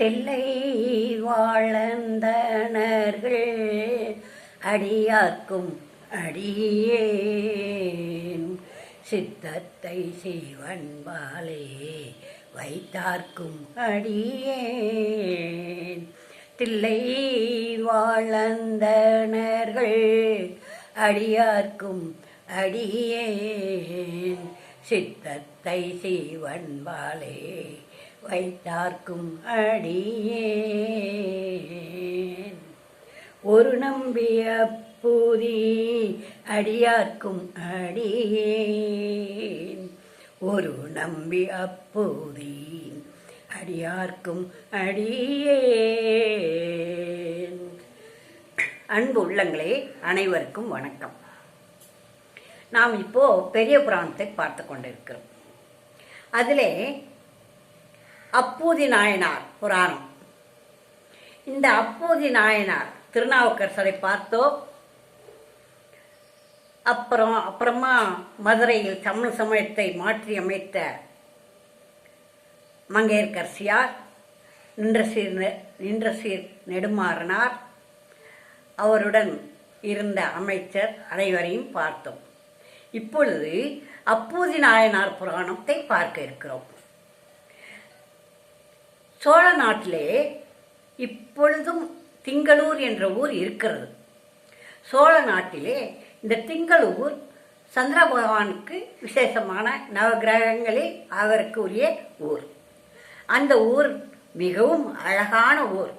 தில்லை வாழந்தனர்கள் அடியார்க்கும் அடியேன். சித்தத்தை சிவன்பாலே வைத்தார்க்கும் அடியேன். தில்லை வாழந்தனர்கள் அடியார்க்கும் அடியேன். சித்தத்தை சிவன்பாலே வைத்தார்க்கும் அடியேன். ஒரு நம்பிய பூதி அடியார்க்கும் அடியேன். ஒரு நம்பி அப்பூதி அடியார்க்கும் அடியேன். அன்பு உள்ளங்களே அனைவருக்கும் வணக்கம். நாம் இப்போ பெரிய புராணத்தை பார்த்து கொண்டிருக்கிறோம். அதிலே அப்பூதி நாயனார் புராணம். இந்த அப்பூதி நாயனார் திருநாவுக்கரசரை பார்த்தோம் அப்புறம் அப்புறமா மதுரையில் தமிழ் சமயத்தை மாற்றி அமைத்த மங்கையர்கரசியார் நின்ற சீர் நெ- நின்ற சீர் நெடுமாறனார் அவருடன் இருந்த அமைச்சர் அனைவரையும் பார்த்தோம். இப்பொழுது அப்பூதி நாயனார் புராணத்தை பார்க்க இருக்கிறோம். சோழ நாட்டிலே இப்பொழுதும் திங்களூர் என்ற ஊர் இருக்கிறது. சோழ நாட்டிலே இந்த திங்களூர் சந்திர பகவானுக்கு விசேஷமான நவகிரகங்களே அவருக்கு உரிய ஊர். அந்த ஊர் மிகவும் அழகான ஊர்.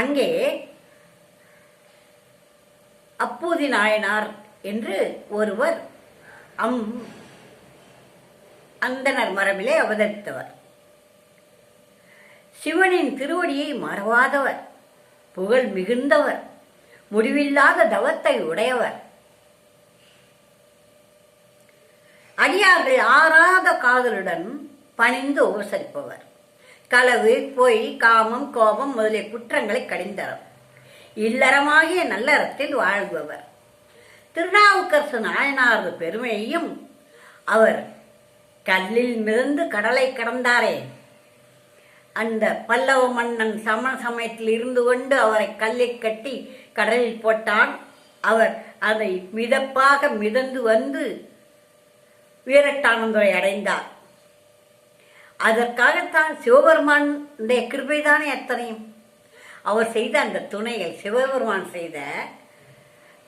அங்கே அப்பூதி நாயனார் என்று ஒருவர் அம் அந்தனர் மரபிலே அவதரித்தவர். சிவனின் திருவடியை மறவாதவர் புகழ் மிகுந்தவர் முடிவில்லாத தவத்தை உடையவர். அடியார்கள் ஆறாத காதலுடன் பணிந்து உபசரிப்பவர். களவு பொய் காமம் கோபம் முதலிய குற்றங்களை கடிந்தவர். இல்லறமாகிய நல்லறத்தில் வாழ்பவர். திருநாவுக்கரசு நாயனாரது பெருமையையும் அவர் கல்லில் மிதந்து கடலை கடந்தாரே. அந்த பல்லவ மன்னன் சமண சமயத்தில் இருந்து கொண்டு அவரை கல்லை கட்டி கடலில் போட்டான். அவர் அதை மிதப்பாக மிதந்து வந்து வீரட்டானந்தரை அடைந்தார். அதற்காகத்தான் சிவபெருமானுடைய கிருபைதானே அத்தனையும். அவர் செய்த அந்த துணையை சிவபெருமான் செய்த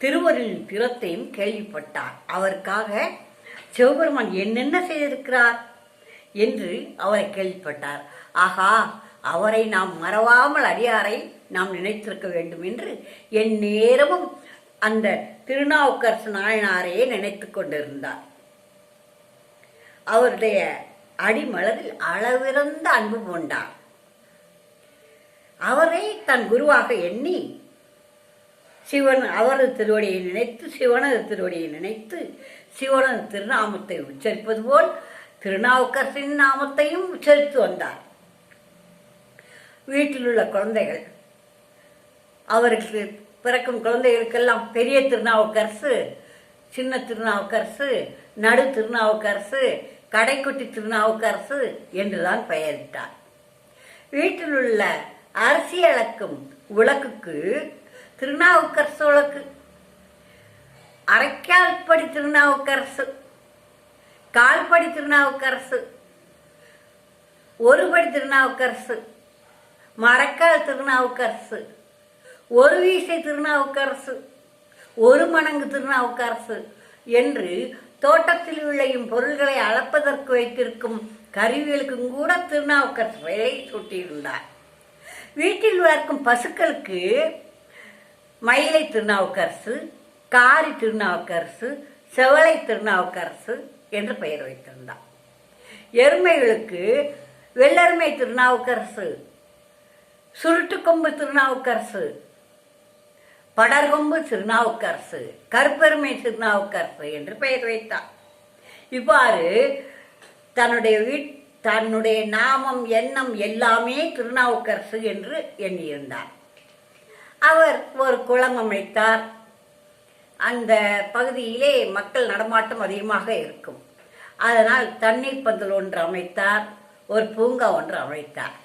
திருவருளின் திறத்தையும் கேள்விப்பட்டார். அவருக்காக சிவபெருமான் என்னென்ன செய்திருக்கிறார்? என்று அவரை கேள்விப்பட்டார். ஆகா அவரை நாம் மறவாமல் அடியாரை நாம் நினைத்திருக்க வேண்டும் என்று என் நேரமும் அந்த திருநாவுக்கரசு நாயனாரையே நினைத்துக் கொண்டிருந்தார். அவருடைய அடிமலரில் அளவிறந்த அன்பு கொண்டார் அவரை தன் குருவாக எண்ணி சிவன் அவரது திருவடியை நினைத்து சிவனது திருவடியை நினைத்து சிவனது திருநாமத்தை உச்சரிப்பது போல் திருநாவுக்கரசின் நாமத்தையும் உச்சரித்து வந்தார். வீட்டில் உள்ள குழந்தைகள் அவருக்கு பிறக்கும் குழந்தைகளுக்கெல்லாம் பெரிய திருநாவுக்கரசு சின்ன திருநாவுக்கரசு நடு திருநாவுக்கரசு கடைக்குட்டி திருநாவுக்கரசு என்றுதான் பெயரிட்டார். வீட்டில் உள்ள அரசியலக்கும் விளக்குக்கு திருநாவுக்கரசு விளக்கு. அரைக்கால்படி திருநாவுக்கரசு கால்படி திருநாவுக்கரசு ஒருபடி திருநாவுக்கரசு மரக்கால் திருநாவுக்கரசு ஒரு வீசை திருநாவுக்கரசு ஒரு மணங்கு திருநாவுக்கரசு என்று தோட்டத்தில் விளையும் பொருள்களை அளப்பதற்கு வைத்திருக்கும் கருவிகளுக்கும் கூட திருநாவுக்கரசு பெயரை சூட்டியிருந்தார். வீட்டில் வளர்க்கும் பசுக்களுக்கு மயிலை திருநாவுக்கரசு காரி திருநாவுக்கரசு செவலை திருநாவுக்கரசு என்று பெயர் வைத்திருந்தார் எருமைகளுக்கு வெள்ளெருமை திருநாவுக்கரசு சுருட்டுக்கொம்பு திருநாவுக்கரசு படர்கொம்பு திருநாவுக்கரசு கருப்பெருமை திருநாவுக்கரசு என்று பெயர் வைத்தார் இவ்வாறு தன்னுடைய வீட் தன்னுடைய நாமம் எண்ணம் எல்லாமே திருநாவுக்கரசு என்று எண்ணியிருந்தார் அவர் ஒரு குளம் அமைத்தார். அந்த பகுதியிலே மக்கள் நடமாட்டம் அதிகமாக இருக்கும். அதனால் தண்ணீர் பந்தல் ஒன்று அமைத்தார் ஒரு பூங்கா ஒன்று அமைத்தார்.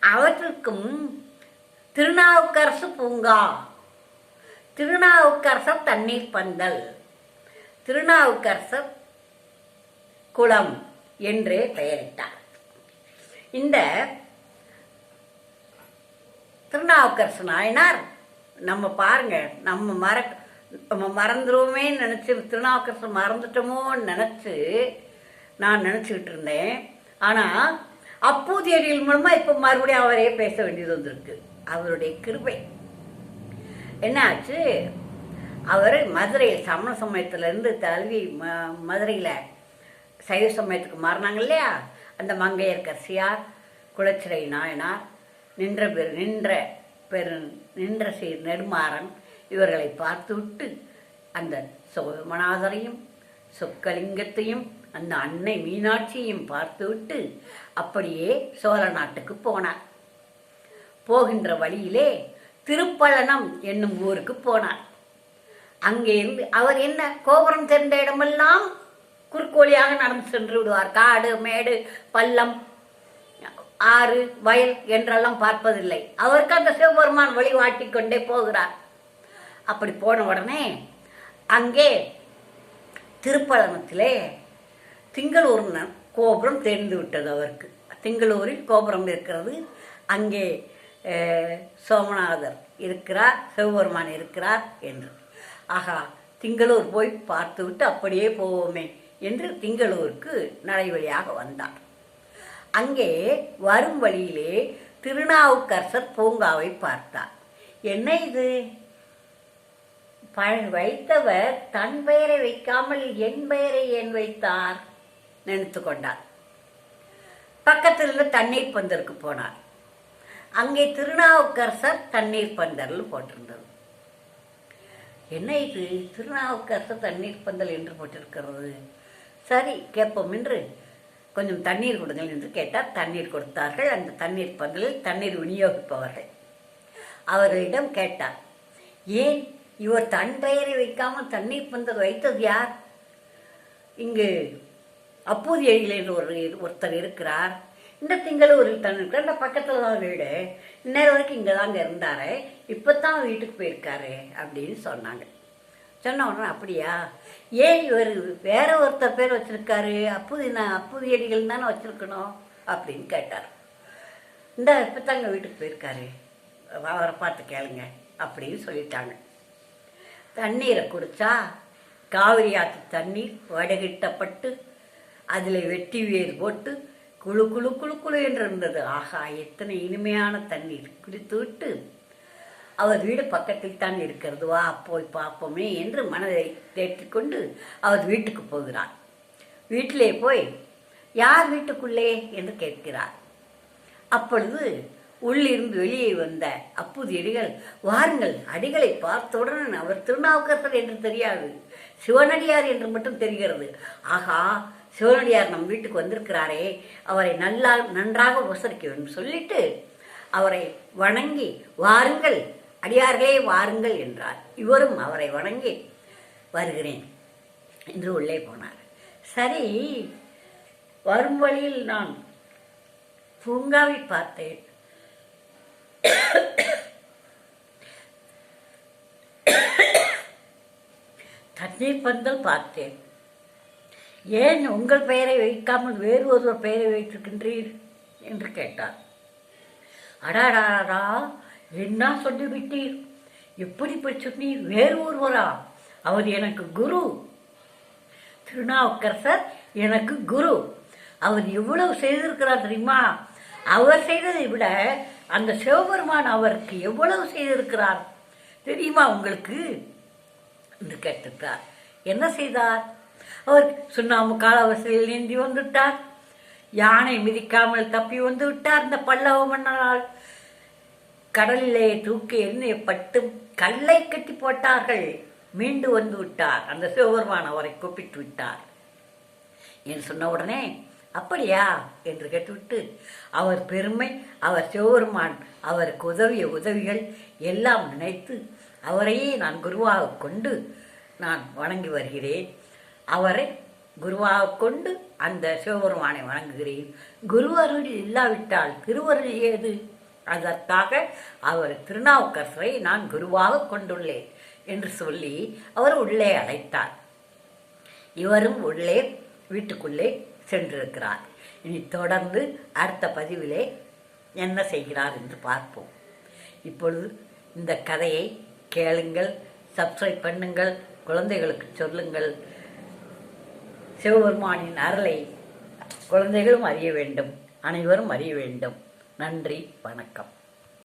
அவற்றுக்கும் திருநாவுக்கரசு பூங்கா. திருநாவுக்கரசர் தண்ணீர் பந்தல். திருநாவுக்கரசர் குளம் என்று பெயரிட்டார். இந்த திருநாவுக்கரசு நாயனார் நம்ம பாருங்க நம்ம மற நம்ம மறந்துடுவோமே நினச்சி திருநாவுக்கரசு மறந்துட்டோமோன்னு நினச்சி நான் நினச்சிக்கிட்டு இருந்தேன். ஆனால் அப்பூதியடிகள் மூலமாக இப்போ மறுபடியும் அவரே பேச வேண்டியது வந்திருக்கு. அவருடைய கிருபை. என்னாச்சு? அவர் மதுரையில் சமண சமயத்திலேருந்து தழுவி ம மதுரையில் சைவ சமயத்துக்கு மாறினாங்க இல்லையா? அந்த மங்கையர்கரசியார் குளச்சிறை நாயனார் நின்ற பெரு நின்ற பெரு நின்ற சீர் நெடுமாறன் இவர்களை பார்த்துவிட்டு அந்த சோமநாதரையும் சொக்கலிங்கத்தையும் அந்த அன்னை மீனாட்சியையும் பார்த்துவிட்டு அப்படியே சோழ நாட்டுக்கு போனார். போகின்ற வழியிலே திருப்பழனம் என்னும் ஊருக்கு போனார். அங்கே இருந்து அவர் என்ன கோபுரம் தெரிந்த இடமெல்லாம் குறுக்கோழியாக நடந்து சென்று விடுவார். காடு மேடு பள்ளம் ஆறு வயல் என்றெல்லாம் பார்ப்பதில்லை. அவருக்கு அந்த சிவபெருமான் வழிகாட்டி கொண்டே போகிறார். அப்படி போன உடனே அங்கே திருப்பழனத்திலே திங்களூர் ந- கோபுரம் தெரிந்து விட்டது அவருக்கு. திங்களூரில் கோபுரம் இருக்கிறது. அங்கே சோமநாதர் இருக்கிறார் சிவபெருமான் இருக்கிறார் என்று. ஆகா திங்களூர் போய் பார்த்துவிட்டு அப்படியே போவோமே என்று திங்களூருக்கு நடைவழியாக வந்தார் அங்கே வரும் வழியிலே திருநாவுக்கரசர் பூங்காவை பார்த்தார். என்ன இது? வைத்தவர் தன் பெயரை வைக்காமல் என் பெயரை ஏன் வைத்தார்? நினைத்து கொண்டார். பக்கத்திலிருந்து தண்ணீர் பந்தருக்கு போனார். அங்கே திருநாவுக்கரசர் தண்ணீர் பந்தல் போட்டிருந்தது. என்ன இது? திருநாவுக்கரசர் தண்ணீர் பந்தல் என்று போட்டிருக்கிறது. சரி கேட்போம் என்று கொஞ்சம் தண்ணீர் கொடுங்கள் என்று கேட்டார். தண்ணீர் கொடுத்தார்கள். அந்த தண்ணீர் பந்தலில் தண்ணீர் விநியோகிப்பவர்கள். அவர்களிடம் கேட்டார் ஏன் இவர் தன் பெயரை வைக்காமல் தண்ணீர் பந்தல் வைத்தது யார்? இங்கு அப்போது எழில் என்று ஒரு ஒருத்தர் இருக்கிறார். இந்த திங்களூரில் தான் இருக்கிறார் இந்த பக்கத்தில் தான் வீடு. இந்நேரம் வரைக்கும் இங்கே தாங்க இருந்தாரு. இப்போ தான் வீட்டுக்கு போயிருக்காரு அப்படின்னு சொன்னாங்க. சொன்ன உடனே அப்படியா? ஏன் இவர் வேற ஒருத்தர் பேர் வச்சிருக்காரு? அப்போது நான் அப்போது எடிகள் தானே வச்சிருக்கணும்? அப்படின்னு கேட்டார். இந்த இப்போ தாங்க வீட்டுக்கு போயிருக்காரு. அவரை பார்த்து கேளுங்க அப்படின்னு சொல்லிட்டாங்க. தண்ணீரை குடித்தா காவிரி ஆற்று தண்ணீர் வடகிட்டப்பட்டு அதில் வெட்டி வேர் போட்டு குளு குளு குளு குளு என்று இருந்தது ஆகா எத்தனை இனிமையான தண்ணீர். குடித்து விட்டு அவர் வீடு பக்கத்தில் தான் இருக்கிறது. வா போய் பார்ப்போமே என்று மனதை தேற்றிக்கொண்டு அவர் வீட்டுக்கு போகிறார். வீட்டிலே போய் யார் வீட்டுக்குள்ளே? என்று கேட்கிறார். அப்பொழுது உள்ளிருந்து வெளியே வந்த அப்புதியடிகள் வாருங்கள் அடிகளை பார்த்தவுடன் அவர் திருநாவுக்கரசர் என்று தெரியாது சிவனடியார் என்று மட்டும் தெரிகிறது. ஆகா சிவனடியார் நம் வீட்டுக்கு வந்திருக்கிறாரே அவரை நல்லா நன்றாக உபசரிக்க வேண்டும். சொல்லிட்டு அவரை வணங்கி வாருங்கள் அடியார்களே வாருங்கள் என்றார். இவரும் அவரை வணங்கி வருகிறேன் என்று உள்ளே போனார். சரி வரும் வழியில் நான் பூங்காவை பார்த்தேன். தண்ணீர் பந்தல் பார்த்தேன். ஏன் உங்கள் பெயரை வைக்காமல் வேறு ஒருவர் பெயரை வைத்திருக்கின்றீர்? என்று கேட்டார். அடாடாடா என்ன சொல்லிவிட்டீர்? எப்படி சொன்னீர் வேறு ஒருவரா? அவர் எனக்கு குரு. திருநாவுக்கரசர் எனக்கு குரு. அவர் எவ்வளவு செய்திருக்கிறார் தெரியுமா? அவர் செய்ததை விட அந்த சிவபெருமான் அவருக்கு எவ்வளவு செய்திருக்கிறார்? தெரியுமா உங்களுக்கு? என்று கேட்டுட்டார். என்ன செய்தார்? அவர் சுண்ணாம்பு காலவசையில் நீந்தி வந்துவிட்டார் யானை மிதிக்காமல் தப்பி வந்து விட்டார் இந்த பல்லவ மன்னரால் கடலிலே தூக்கி எண்ணெயப்பட்டு கல்லை கட்டி போட்டார்கள். மீண்டு வந்து விட்டார். அந்த சிவபெருமான் அவரை கூப்பிட்டு விட்டார். என்று சொன்ன உடனே அப்படியா? என்று கேட்டுவிட்டு அவர் பெருமை அவர் சிவபெருமான் அவருக்கு உதவிய உதவிகள் எல்லாம் நினைத்து அவரையே நான் குருவாக கொண்டு நான் வணங்கி வருகிறேன். அவரை குருவாக கொண்டு அந்த சிவபெருமானை வணங்குகிறேன். குரு அருள் இல்லாவிட்டால் திருவருள் ஏது? அதற்காக அவர் திருநாவுக்கரசரை நான் குருவாக கொண்டுள்ளேன் என்று சொல்லி அவர் உள்ளே அழைத்தார். இவரும் உள்ளே வீட்டுக்குள்ளே சென்றிருக்கிறார். இனி தொடர்ந்து அடுத்த பதிவிலே என்ன செய்கிறார் என்று பார்ப்போம். இப்பொழுது இந்த கதையை கேளுங்கள் சப்ஸ்கிரைப் பண்ணுங்கள் குழந்தைகளுக்கு சொல்லுங்கள். சிவபெருமானின் அருளை குழந்தைகளும் அறிய வேண்டும் அனைவரும் அறிய வேண்டும். நன்றி வணக்கம்.